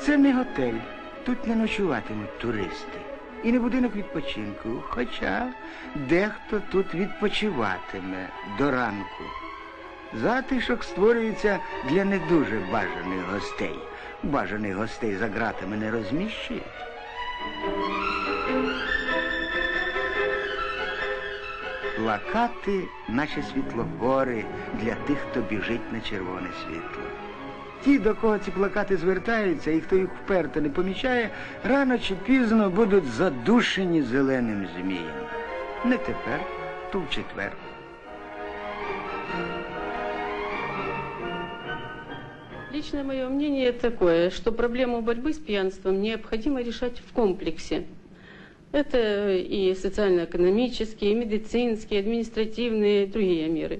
Це не готель. Тут не ночуватимуть туристи. І не будинок відпочинку. Хоча дехто тут відпочиватиме до ранку. Затишок створюється для не дуже бажаних гостей. Бажаних гостей за ґратами не розміщують. Плакати, наче світлофори для тих, хто біжить на червоне світло. Ті, до кого ці плакати звертаються, і хто їх вперто не помічає, рано чи пізно будуть задушені зеленим змієм. Не тепер, то в четвер. Личное мое мнение такое, что проблему борьбы с пьянством необходимо решать в комплексе. Это и социально-экономические, и медицинские, административные, и другие меры.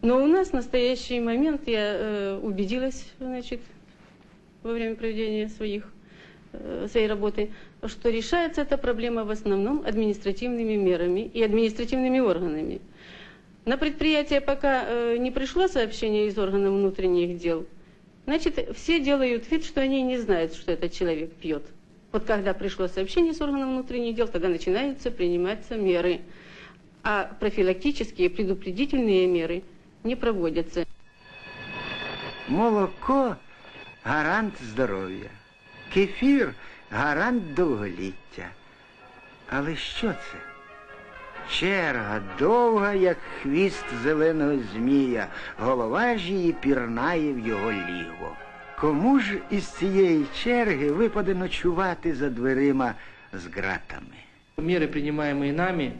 но у нас в настоящий момент я э, убедилась, значит, во время проведения своих, э, своей работы, что решается эта проблема в основном административными мерами и административными органами. На предприятие пока э, не пришло сообщение из органов внутренних дел, значит, все делают вид, что они не знают, что этот человек пьет. Вот когда пришло сообщение с органов внутренних дел, тогда начинаются приниматься меры. А профилактические, предупредительные меры не проводятся. Молоко гарант здоров'я, кефір гарант довголіття. Але що це? Черга довга, як хвіст зеленого змія, голова ж її пірнає в його ліго. Кому ж із цієї черги випаде ночувати за дверима з ґратами? Меры, принимаемые нами,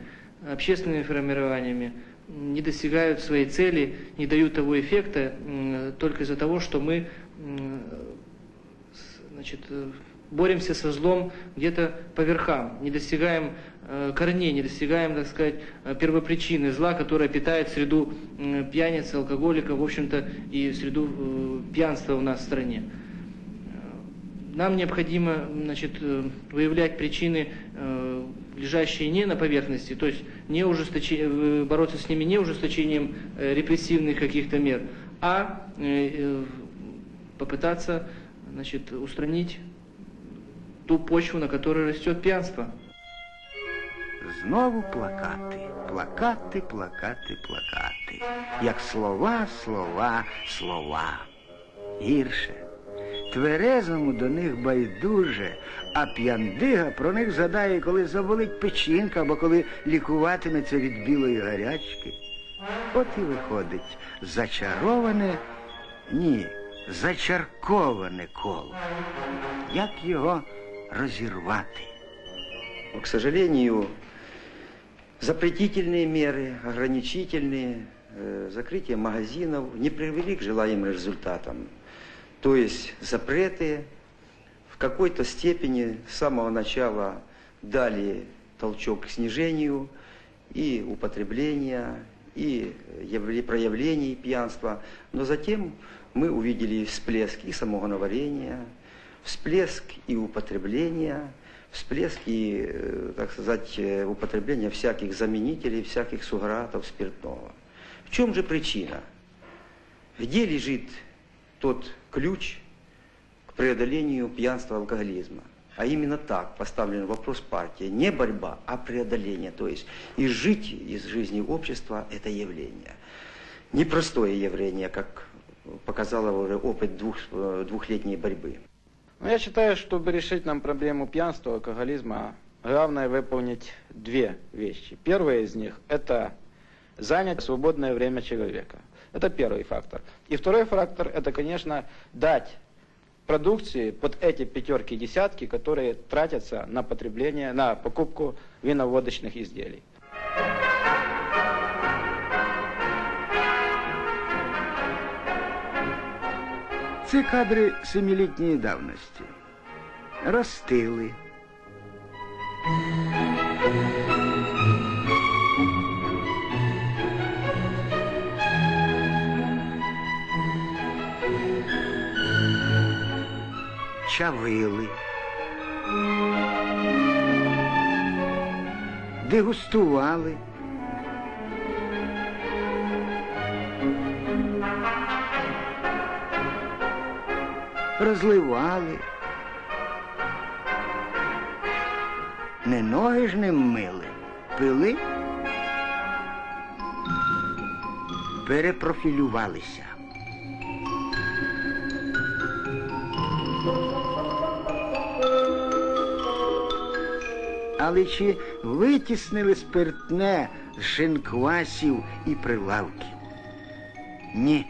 общественными формированиями, м, не достигают своей цели, не дают того эффекта только из-за того, что мы значит, э, боремся со злом где-то по верхам, не достигаем э, корней, не достигаем, так сказать, э, первопричины зла, которая питает среду пьяниц, алкоголиков, в общем-то, и среду пьянства у нас в стране. Нам необходимо значит, выявлять причины, лежащие не на поверхности, то есть не ужесточе- э, бороться с ними не ужесточением э, репрессивных каких-то мер, а э, попытаться значит, устранить ту почву, на которой растет пьянство. Знову плакати, плакати, плакати, плакати. Як слова, слова, слова. Гірше. Тверезому до них байдуже, а п'яндига про них згадає, коли заболить печінка або коли лікуватиметься від білої гарячки. От і виходить зачароване, ні, зачарковане коло. Як його розірвати? К сожалению, запретительные меры, ограничительные, э, закрытие магазинов не привели к желаемым результатам. То есть запреты в какой-то степени с самого начала дали толчок к снижению и употребления, и явле- проявлений пьянства. Но затем мы увидели всплеск и самогоноварения, всплеск и употребления, всплеск и, э, так сказать, э, употребления всяких заменителей, всяких сугратов спиртного. В чем же причина? Где лежит тот ключ к преодолению пьянства и алкоголизма? А именно так поставлен вопрос партии. Не борьба, а преодоление. То есть изжить из жизни общества это явление. Непростое явление, как показало уже опыт двух, двухлетней борьбы. Ну, я считаю, чтобы решить нам проблему пьянства, алкоголизма, главное выполнить две вещи. Первая из них – это занять свободное время человека. Это первый фактор. И второй фактор – это, конечно, дать продукции под эти пятерки и десятки, которые тратятся на потребление, на покупку виноводочных изделий. Це кадри семилітньої давності. Ростили. чавили. Дегустували. Розливали. Не ноги ж не мили, пили, перепрофілювалися. Але чи витіснили спиртне з шинквасів і прилавків? Ні.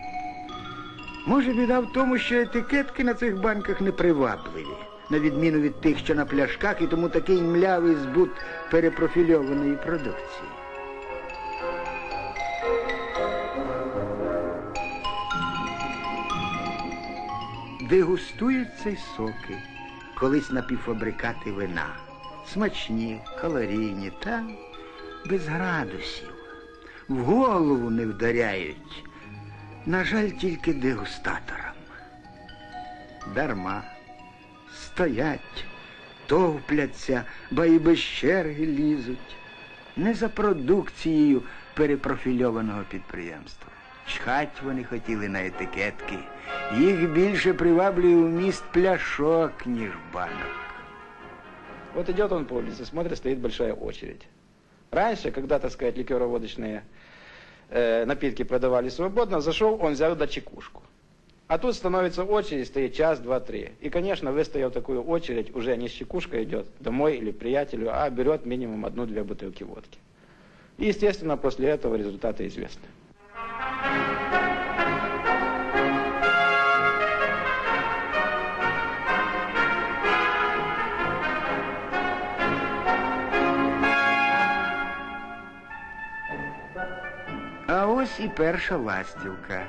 Може, біда в тому, що етикетки на цих банках непривабливі, на відміну від тих, що на пляшках, і тому такий млявий збут перепрофільованої продукції. Дегустуються й соки, колись напівфабрикати вина. Смачні, калорійні та без градусів. В голову не вдаряють. На жаль, тільки дегустаторам. Дарма. Стоять, товпляться, ба і без черги лізуть. Не за продукцією перепрофільованого підприємства. Чхать вони хотіли на етикетки. Їх більше приваблює вміст пляшок, ніж банок. Вот идет он по улице, смотрит, стоит большая очередь. Раньше, когда, так сказать, ликероводочные э, напитки продавали свободно, зашел, он взял до чекушку. А тут становится очередь, стоит час, два, три. И, конечно, выстояв такую очередь, уже не с чекушкой идет домой или приятелю, а берет минимум одну-две бутылки водки. И, естественно, после этого результаты известны. Ось і перша ластівка.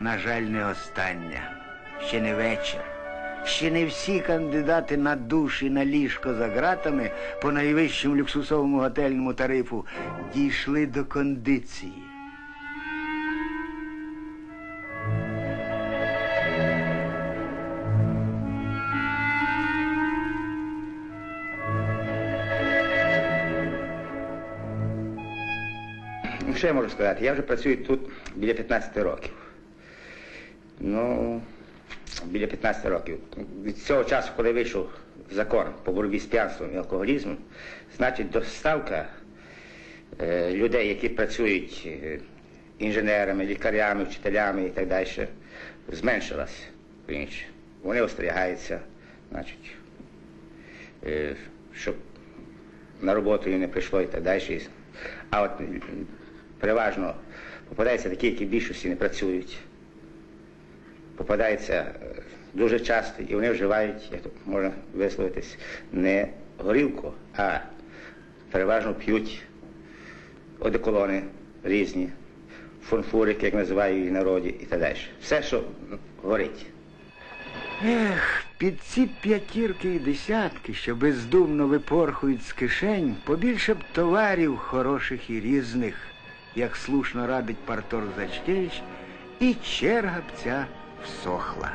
На жаль, не остання. Ще не вечір. Ще не всі кандидати на душ і на ліжко за ґратами по найвищому люксусовому готельному тарифу дійшли до кондиції. Що я можу сказати? Я вже працюю тут біля 15 років. Ну, біля 15 років. Від цього часу, коли вийшов закон по боротьбі з п'янством і алкоголізмом, значить доставка е, людей, які працюють е, інженерами, лікарями, вчителями і так далі, зменшилась. Вони остерігаються, значить, е, щоб на роботу їм не прийшло і так далі. А от переважно попадаються такі, які в більшості не працюють. Попадаються е, дуже часто, і вони вживають, як можна висловитись, не горілку, а переважно п'ють одеколони різні, фунфурики, як називають її народі, і так далі. Все, що горить. Ех, під ці п'ятірки і десятки, що бездумно випорхують з кишень, побільше б товарів хороших і різних, як слушно радить партор Зачкевич, і черга б ця всохла.